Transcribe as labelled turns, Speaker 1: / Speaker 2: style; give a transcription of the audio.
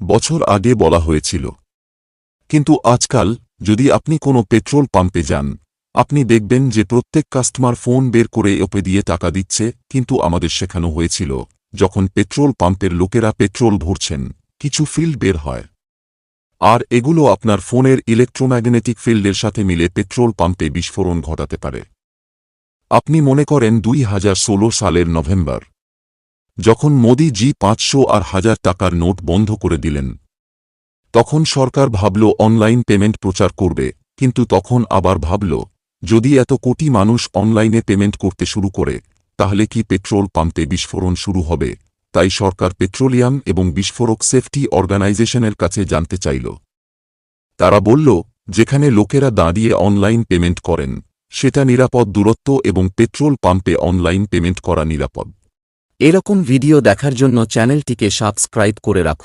Speaker 1: বছর আগে বলা হয়েছিল। কিন্তু আজকাল, যদি আপনি কোনো পেট্রোল পাম্পে যান, আপনি দেখবেন যে প্রত্যেক কাস্টমার ফোন বের করে ওপে দিয়ে টাকা দিচ্ছে, কিন্তু আমাদের শেখানো হয়েছিল, যখন পেট্রোল পাম্পের লোকেরা পেট্রোল ভরছেন, কিছু ফিল্ড বের হয়। আর এগুলো আপনার ফোনের ইলেকট্রোম্যাগনেটিক ফিল্ডের সাথে মিলে পেট্রোল পাম্পে বিস্ফোরণ ঘটাতে পারে। আপনি মনে করেন দুই হাজার ষোলো সালের নভেম্বর যখন মোদি জি পাঁচশো আর হাজার টাকার নোট বন্ধ করে দিলেন, তখন সরকার ভাবল অনলাইন পেমেন্ট প্রচার করবে, কিন্তু তখন আবার ভাবল, যদি এত কোটি মানুষ অনলাইনে পেমেন্ট করতে শুরু করে, তাহলে কি পেট্রোল পাম্পে বিস্ফোরণ শুরু হবে? তাই সরকার পেট্রোলিয়াম এবং বিস্ফোরক সেফটি অর্গানাইজেশনের কাছে জানতে চাইল। তারা বলল, যেখানে লোকেরা দাঁড়িয়ে অনলাইন পেমেন্ট করেন, সেটা নিরাপদ দূরত্ব এবং পেট্রোল পাম্পে অনলাইন পেমেন্ট করা নিরাপদ।
Speaker 2: এরকম ভিডিও দেখার জন্য চ্যানেলটিকে সাবস্ক্রাইব করে রাখুন।